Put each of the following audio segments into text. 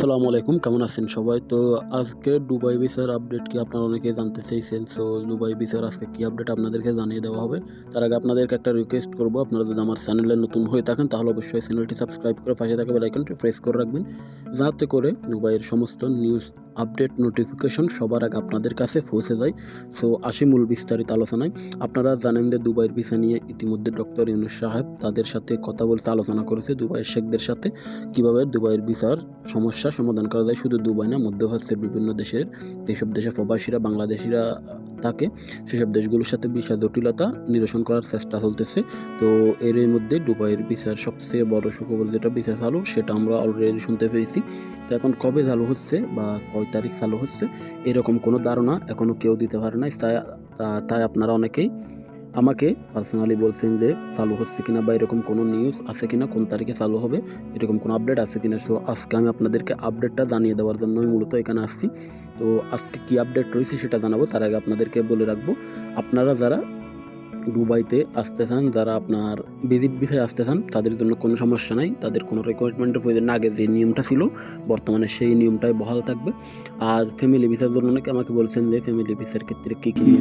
আসসালামু আলাইকুম, কেমন আছেন সবাই? তো আজকে দুবাই ভিসার আপডেট কি আপনারা অনেকে জানতে চাইছেন? সো দুবাই ভিসার আজকে কি আপডেট আপনাদেরকে জানিয়ে দেওয়া হবে? তার আগে আপনাদেরকে একটা রিকোয়েস্ট করব। আপনারা যদি আমার চ্যানেলে নতুন হয়ে থাকেন, তাহলে অবশ্যই চ্যানেলটি সাবস্ক্রাইব করে পাশে থাকা বেলাইকনটি প্রেস করে রাখবেন। যাতে করে দুবাইয়ের সমস্ত নিউজ আপডেট নোটিফিকেশন সবার আগে আপনাদের কাছে পৌঁছে যায়। সো আসি মূল বিস্তারিত আলোচনায়। আপনারা জানেন যে দুবাইয়ের ভিসা নিয়ে ইতিমধ্যে ডক্টর ইউনুস সাহেব তাদের সাথে কথা বলতে আলোচনা করেছে দুবাইয়ের শেখদের সাথে। কীভাবে দুবাইয়ের ভিসার সমস্যা সমাধান করা যায়? শুধু দুবাই না, মধ্যপ্রাচ্যের বিভিন্ন দেশের যেসব দেশে প্রবাসীরা, বাংলাদেশিরা থাকে, সেসব দেশগুলোর সাথে ভিসা জটিলতা নিরসন করার চেষ্টা চলতেছে। তো এর মধ্যে দুবাইয়ের ভিসার সবচেয়ে বড় সুখবর যেটা ভিসা চালু, সেটা আমরা অলরেডি শুনতে পেয়েছি। তো এখন কবে চালু হচ্ছে বা কয় তারিখ চালু হচ্ছে। এরকম কোনো ধারণা এখনও কেউ দিতে পারে না তাই তাই আপনারা অনেকেই আমাকে পার্সোনালি বলছেন যে চালু হচ্ছে কিনা বা এরকম কোনো নিউজ আছে কিনা, কোন তারিখে চালু হবে, এরকম কোনো আপডেট আছে কিনা। সো আজকে আমি আপনাদেরকে আপডেটটা জানিয়ে দেওয়ার জন্যই মূলত এখানে আসছি। তো আজকে কি আপডেট রয়েছে সেটা জানাব, তার আগে আপনাদেরকে বলে রাখব। আপনারা যারা দুবাইতে আসতে চান যারা আপনার ভিজিট বিষয়ে আসতে চান তাদের জন্য কোনো সমস্যা নাই। তাদের কোনো রিকোয়ারমেন্টের প্রয়োজন আগে যে নিয়মটা ছিল বর্তমানে সেই নিয়মটাই বহাল থাকবে। আর ফ্যামিলি ভিসার জন্য অনেকে আমাকে বলছেন যে ফ্যামিলি ভিসার ক্ষেত্রে কী কী নিয়ম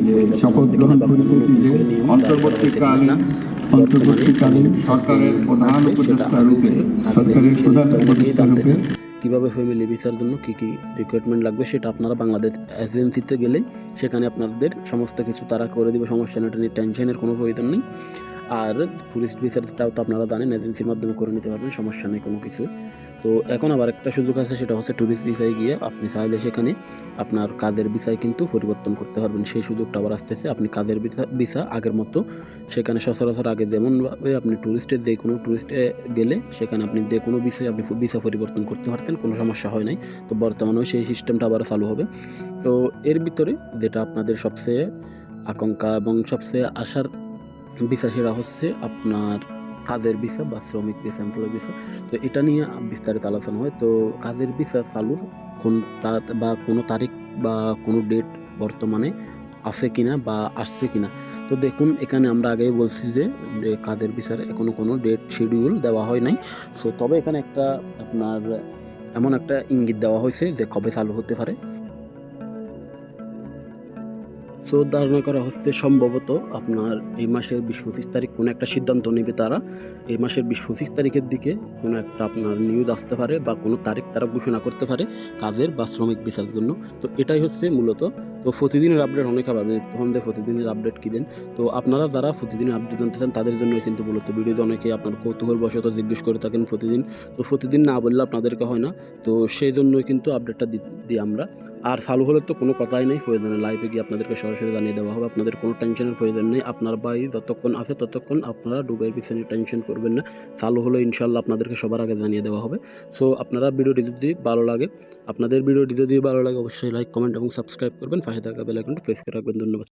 সরকারের প্রধান উপদেষ্টা রূপে সরকারের প্রধান উপদেষ্টা রূপে কীভাবে ফ্যামিলি ভিসার জন্য কী কী রিক্রুটমেন্ট লাগবে সেটা আপনারা বাংলাদেশ এজেন্সিতে গেলে সেখানে আপনাদের সমস্ত কিছু তারা করে দেবে, সমস্যা নেই টেনশনের কোনো প্রয়োজন নেই। আর টুরিস্ট ভিসাটাও তো আপনারা জানেন, এজেন্সির মাধ্যমে করে নিতে পারবেন, সমস্যা নেই কোনো কিছু। তো এখন আবার একটা সুযোগ আছে, সেটা হচ্ছে টুরিস্ট ভিসায় গিয়ে আপনি চাইলে সেখানে আপনার কাজের ভিসায় কিন্তু পরিবর্তন করতে পারবেন। সেই সুযোগটা আবার আসতেছে, আপনি কাজের ভিসা আগের মতো সেখানে সচরাচর আগে যেমনভাবে আপনি টুরিস্টের যে কোনো টুরিস্টে গেলে সেখানে আপনি যে কোনো বিষয়ে আপনি ভিসা পরিবর্তন করতে পারতেন, কোনো সমস্যা হয় নাই। তো বর্তমানেও সেই সিস্টেমটা আবার চালু হবে। তো এর ভিতরে যেটা আপনাদের সবচেয়ে আকাঙ্ক্ষা এবং সবচেয়ে আশার ভিসা সেটা হচ্ছে আপনার কাজের ভিসা বা শ্রমিক ভিসা এমপ্লয় ভিসা। তো এটা নিয়ে বিস্তারিত আলোচনা হয়। তো কাজের ভিসা চালুর কোন বা কোনো তারিখ বা কোনো ডেট বর্তমানে আছে কিনা বা আসছে কিনা? তো দেখুন, এখানে আমরা আগেই বলছি যে কাজের বিচারে এখনও কোনো ডেট শিডিউল দেওয়া হয় নাই। সো তবে এখানে একটা আপনার এমন একটা ইঙ্গিত দেওয়া হয়েছে যে কবে চালু হতে পারে। সো ধারণা করা হচ্ছে সম্ভবত আপনার এই মাসের বিশ পঁচিশ তারিখ কোনো একটা সিদ্ধান্ত নেবে তারা। এই মাসের বিশ পঁচিশ তারিখের দিকে কোনো একটা আপনার নিউজ আসতে পারে বা কোনো তারিখ তারা ঘোষণা করতে পারে কাজের বা শ্রমিক বিচার জন্য। তো এটাই হচ্ছে মূলত। তো প্রতিদিনের আপডেট অনেকে পাবেন তখন যে প্রতিদিনের আপডেট কী দেন, তো আপনারা যারা প্রতিদিনের আপডেট জানতে চান তাদের জন্য কিন্তু মূলত ভিডিওতে অনেকে আপনার কৌতূহলবশত জিজ্ঞেস করে থাকেন প্রতিদিন। তো প্রতিদিন না বললে আপনাদেরকে হয় না। তো সেই জন্যই কিন্তু আপডেটটা দিই আমরা। আর চালু হলে তো কোনো কথাই নেই, প্রয়োজনে লাইভে গিয়ে আপনাদেরকে সরাসরি জানিয়ে দেওয়া হবে। আপনাদের কোনো টেনশনের প্রয়োজন নেই। আপনার বাড়ি যতক্ষণ আছে ততক্ষণ আপনারা ডুবের পিছনে টেনশন করবেন না। চালু হলে ইনশাল্লাহ আপনাদেরকে সবার আগে জানিয়ে দেওয়া হবে। সো আপনারা ভিডিওটি যদি ভালো লাগে, আপনাদের ভিডিওটি যদি ভালো লাগে, অবশ্যই লাইক কমেন্ট এবং সাবস্ক্রাইব করবেন। পাশে থাকা বেল প্রেস করে রাখবেন। ধন্যবাদ।